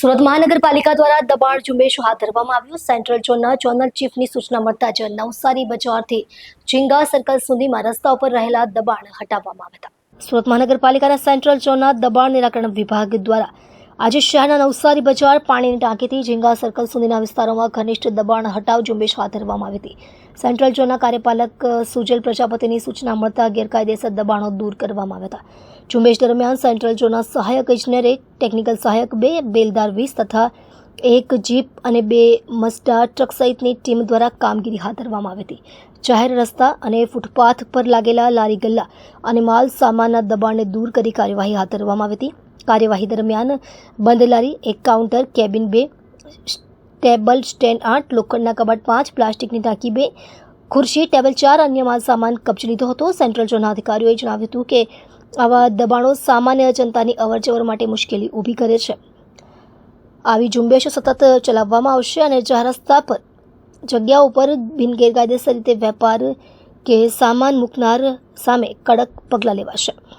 સુરત મહાનગરપાલિકા દ્વારા દબાણ ઝુંબેશ હાથ ધરવામાં આવ્યું. સેન્ટ્રલ ઝોનના ઝોનલ ચીફની સૂચના મળતા જ નવસારી બજારથી ઝીંગા સર્કલ સુધીમાં રસ્તા ઉપર રહેલા દબાણ હટાવવામાં આવ્યા હતા. સુરત મહાનગરપાલિકાના સેન્ટ્રલ ઝોનના દબાણ નિરાકરણ વિભાગ દ્વારા આજે શહેરના નવસારી બજાર પાણીની ટાંકીથી ઝીંગા સર્કલ સુધીના વિસ્તારોમાં ઘનિષ્ઠ દબાણ હટાવ ઝુંબેશ હાથ ધરવામાં આવી હતી. સેન્ટ્રલ ઝોનના કાર્યપાલક સુજલ પ્રજાપતિની સૂચના મળતા ગેરકાયદેસર દબાણો દૂર કરવામાં આવ્યા હતા. ઝુંબેશ દરમિયાન સેન્ટ્રલ ઝોનના સહાયક ઇજનેર એક ટેકનિકલ સહાયક બે, બેલદાર વીસ તથા એક જીપ અને બે મસ્ટા ટ્રક સહિતની ટીમ દ્વારા કામગીરી હાથ ધરવામાં આવી હતી. જાહેર રસ્તા અને ફૂટપાથ પર લાગેલા લારી ગલ્લા અને માલ સામાનના દબાણને દૂર કરી કાર્યવાહી હાથ ધરવામાં આવી હતી. કાર્યવાહી દરમિયાન બંધ લારી એક કાઉન્ટર, કેબિન બે, ટેબલ સ્ટેન્ડ આઠ, લોખંડના કબાટ પાંચ, પ્લાસ્ટિકની ટાંકી બે, ખુરશી, ટેબલ ચાર, અન્ય માલ સામાન કબજે લીધો હતો. સેન્ટ્રલ ઝોનના અધિકારીઓએ જણાવ્યું હતું કે, આવા દબાણો સામાન્ય જનતાની અવરજવર માટે મુશ્કેલી ઊભી કરે છે. આવી ઝુંબેશો સતત ચલાવવામાં આવશે અને જાહેર રસ્તા પર, જગ્યા ઉપર બિનગેરકાયદેસર રીતે વેપાર કે સામાન મૂકનાર સામે કડક પગલાં લેવાશે.